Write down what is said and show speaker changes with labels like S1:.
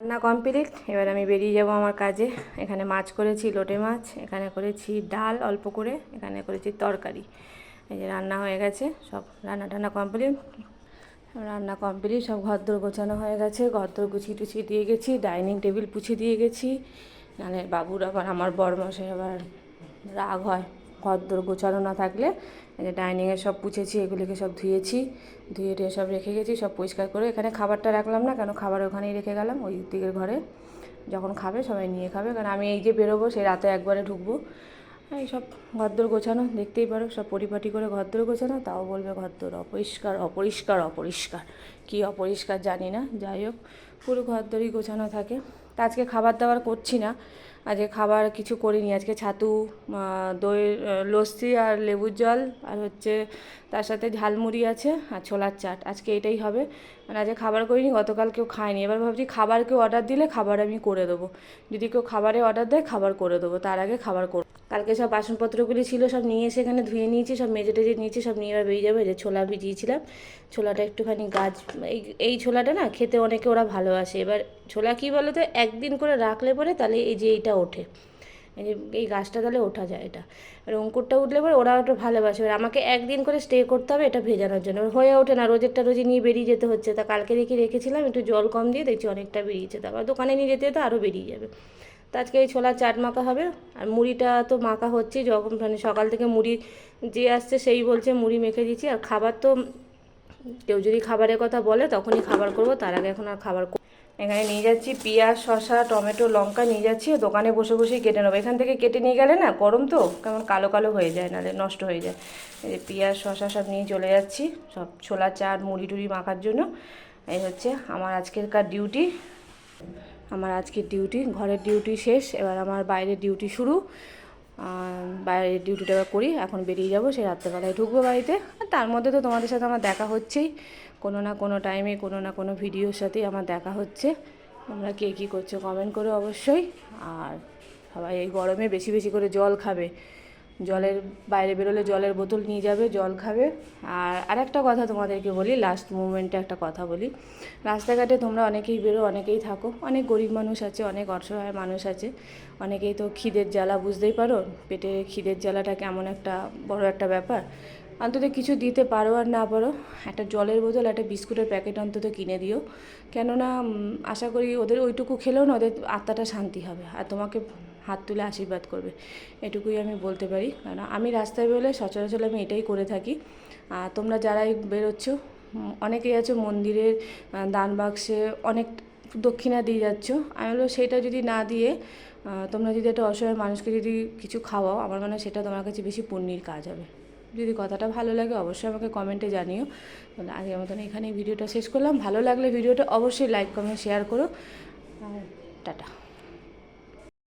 S1: রান্না কমপ্লিট এবার আমি বেরিয়ে যাব আমার কাজে। এখানে মাছ করেছি, লোটে মাছ, এখানে করেছি ডাল অল্প করে, এখানে করেছি তরকারি। এই যে রান্না হয়ে গেছে, সব রান্না টান্না কমপ্লিট রান্না কমপ্লিট সব ঘরদোর গোছানো হয়ে গেছে। ঘরদোর গুছিয়ে টুছিয়ে দিয়ে গেছি, ডাইনিং টেবিল পুছিয়ে দিয়ে গেছি। নাহলে বাবুর আবার, আমার বড়মাসের আবার রাগ হয়। ঘরদোর গোছানো না থাকলে যে ডাইনিংয়ে সব পুছেছি, এগুলিকে সব ধুয়েছি, ধুয়ে টুয়ে সব রেখে গেছি, সব পরিষ্কার করে এখানে খাবারটা রাখলাম না, কেন খাবার ওখানেই রেখে গেলাম, ওই দিকের ঘরে। যখন খাবে সবাই নিয়ে খাবে, কারণ আমি এই যে বেরোবো সেই রাতে একবারে ঢুকবো। এই সব ঘরদোর গোছানো, দেখতেই পারো, সব পরিপাটি করে ঘরদোর গোছানো, তাও বলবে ঘরদোর অপরিষ্কার অপরিষ্কার অপরিষ্কার। কী অপরিষ্কার জানি না, যাই হোক, পুরো ঘরদোরই গোছানো থাকে। তা আজকে খাবার দাবার করছি না, আজকে খাবার কিছু করিনি। আজকে ছাতু দইয়ের লস্যি আর লেবুর জল আর হচ্ছে তার সাথে ঝালমুড়ি আছে আর ছোলার চাট। আজকে এটাই হবে। মানে আজকে খাবার করিনি, গতকাল কেউ খায়নি। এবার ভাবছি খাবার কেউ অর্ডার দিলে খাবার আমি করে দেবো। যদি কেউ খাবারে অর্ডার দেয়, খাবার করে দেবো। তার আগে খাবার করব। কালকে সব বাসনপত্রগুলি ছিল, সব নিয়ে এসে এখানে ধুয়ে নিয়েছি, সব মেজে টেজে নিয়েছি, সব নিয়ে এবার বেরিয়ে যাবে। যে ছোলা ভিজিয়েছিলাম, ছোলাটা একটুখানি গাছ এই এই ছোলাটা না খেতে অনেকে ওরা ভালোবাসে। এবার ছোলা কী বলো তো একদিন করে রাখলে পরে তাহলে এই যে এইটা ওঠে। এই যে এই গাছটা তাহলে ওঠা যায় এটা। আর অঙ্কুরটা উঠলে পরে ওরা একটু ভালোবাসে। এবার আমাকে একদিন করে স্টে করতে হবে এটা ভেজানোর জন্য। হয়ে ওঠে না, রোজেরটা রোজই নিয়ে বেরিয়ে যেতে হচ্ছে। তা কালকে দেখি রেখেছিলাম, একটু জল কম দিয়ে দেখছি অনেকটা বেরিয়েছে। তারপর দোকানে নিয়ে যেতে যেতে আরও বেরিয়ে যাবে। তো আজকে এই ছোলার চাট মাখা হবে। আর মুড়িটা তো মাখা হচ্ছে যখন মানে সকাল থেকে মুড়ি যে আসছে সেই বলছে মুড়ি মেখে দিচ্ছি। আর খাবার তো কেউ যদি খাবারের কথা বলে, তখনই খাবার করব। তার আগে এখন আর খাবার এখানে নিয়ে যাচ্ছি পেঁয়াজ, শসা, টমেটো, লঙ্কা নিয়ে যাচ্ছি। দোকানে বসে বসেই কেটে নেব। এখান থেকে কেটে নিয়ে গেলে না গরম তো, কেমন কালো কালো হয়ে যায়, নাহলে নষ্ট হয়ে যায়। এই যে পেঁয়াজ, শসা সব নিয়ে চলে যাচ্ছি। সব ছোলা চাট, মুড়ি টুড়ি মাখার জন্য। এই হচ্ছে আমার আজকেরকার ডিউটি। আমার আজকের ডিউটি, ঘরের ডিউটি শেষ। এবার আমার বাইরের ডিউটি শুরু। আর বাইরের ডিউটিটা করি, এখন বেরিয়ে যাব, সেই রাত্রেবেলায় ঢুকবো বাড়িতে। আর তার মধ্যে তো তোমাদের সাথে আমার দেখা হচ্ছেই। কোনো না কোনো টাইমে কোনো না কোনো ভিডিওর সাথেই আমার দেখা হচ্ছে। তোমরা কে কী করছ কমেন্ট করো অবশ্যই। আর সবাই এই গরমে বেশি বেশি করে জল খাবে। জলের বাইরে বেরোলে জলের বোতল নিয়ে যাবে, জল খাবে। আর আরেকটা কথা তোমাদেরকে বলি লাস্ট মুমেন্টে একটা কথা বলি। রাস্তাঘাটে তোমরা অনেকেই বেরো, অনেকেই থাকো। অনেক গরিব মানুষ আছে, অনেক অসহায় মানুষ আছে। অনেকেই তো খিদের জ্বালা, বুঝতেই পারো? পেটে খিদের জ্বালাটা কেমন একটা বড় একটা ব্যাপার। অন্তত কিছু দিতে পারো আর না পারো, একটা জলের বোতল, একটা বিস্কুটের প্যাকেট অন্তত কিনে দিও। কেননা আশা করি ওদের ওইটুকু খেলেও না, ওদের আত্মাটা শান্তি হবে। আর তোমাকে হাত তুলে আশীর্বাদ করবে। এটুকুই আমি বলতে পারি। কারণ আমি রাস্তায় বেরোলে সচরাচর আমি এটাই করে থাকি। তোমরা যারাই বেরোচ্ছ অনেকেই আছো মন্দিরের দান বাক্সে অনেক দক্ষিণা দিয়ে যাচ্ছ। আমি বলব সেটা যদি না দিয়ে তোমরা যদি একটা অসহায় মানুষকে যদি কিছু খাওয়াও, আমার মনে হয় সেটা তোমার কাছে বেশি পুণ্যির কাজ হবে। যদি কথাটা ভালো লাগে, অবশ্যই আমাকে কমেন্টে জানিও। তাহলে আজকের মতন এখানেই ভিডিওটা শেষ করলাম। ভালো লাগলে ভিডিওটা অবশ্যই লাইক কমেন্ট শেয়ার করো। টাটা।